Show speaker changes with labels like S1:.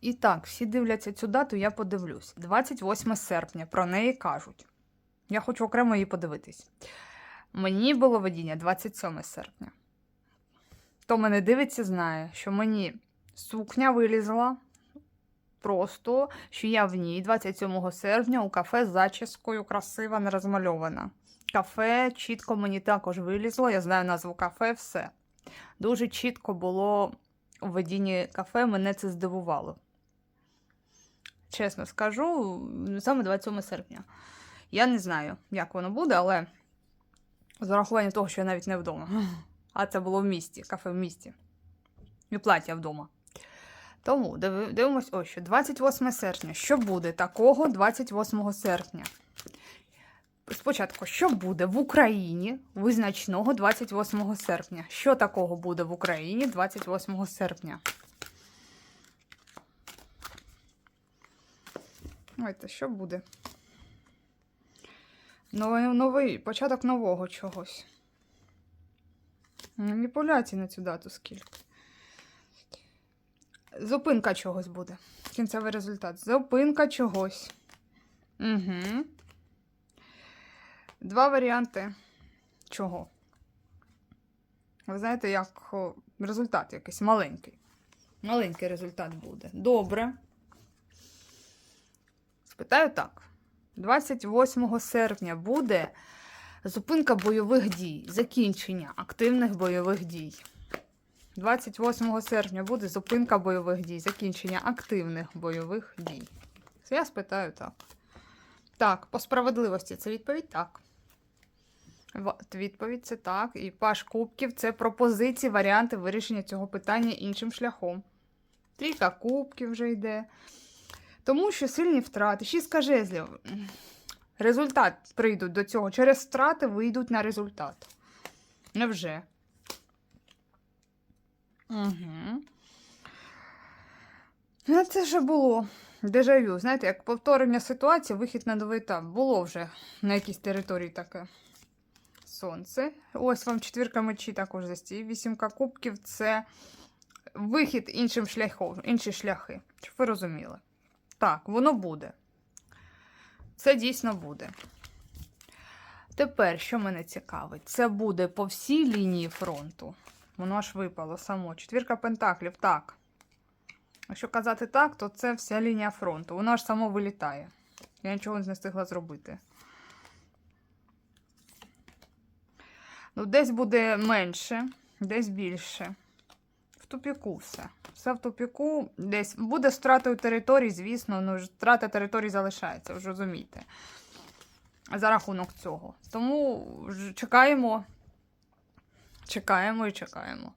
S1: І так, всі дивляться цю дату, я подивлюсь. 28 серпня, про неї кажуть. Я хочу окремо її подивитись. Мені було видіння 27 серпня. Хто мене дивиться, знає, що мені сукня вилізла просто, що я в ній 27 серпня у кафе з зачіскою красива, не розмальована. Кафе чітко мені також вилізло, я знаю назву кафе, все. Дуже чітко було у видінні кафе, мене це здивувало. Чесно скажу, саме 27 серпня. Я не знаю, як воно буде, але з урахуванням того, що я навіть не вдома. А це було в місті, кафе в місті. І плаття вдома. Тому диви- дивимось ось що. 28 серпня. Що буде такого 28 серпня? Спочатку, що буде в Україні визначного 28 серпня? Що такого буде в Україні 28 серпня? Давайте, що буде? Новий, новий початок нового чогось. Маніпуляцій на цю дату скільки. Зупинка чогось буде. Кінцевий результат. Зупинка чогось. Угу. Два варіанти чого. Ви знаєте, як результат якийсь маленький. Маленький результат буде. Добре. Спитаю так. 28 серпня буде зупинка бойових дій, закінчення активних бойових дій. 28 серпня буде зупинка бойових дій, закінчення активних бойових дій. Я спитаю так. Так, по справедливості це відповідь так. Відповідь це так. І паш кубків це пропозиції, варіанти вирішення цього питання іншим шляхом. Трійка кубків вже йде. Тому що сильні втрати, шістка жезлів. Результат прийдуть до цього. Через втрати вийдуть на результат. Невже? Угу. Ну, це вже було. Дежавю. Знаєте, як повторення ситуації, вихід на новий етап. Було вже на якійсь території таке. Сонце. Ось вам четвірка мечі також застій. Вісімка кубків це вихід іншим шляхом, інші шляхи. Щоб ви розуміли. Так, воно буде. Це дійсно буде. Тепер, що мене цікавить, це буде по всій лінії фронту. Воно аж випало само. Четвірка пентаклів, так. Якщо казати так, то це вся лінія фронту. Воно аж само вилітає. Я нічого не встигла зробити. Ну, десь буде менше, десь більше. Тупіку все. Все в тупіку. Десь буде стратою території, звісно, ну втрата територій залишається, ви розумієте. За рахунок цього. Тому чекаємо, чекаємо і чекаємо.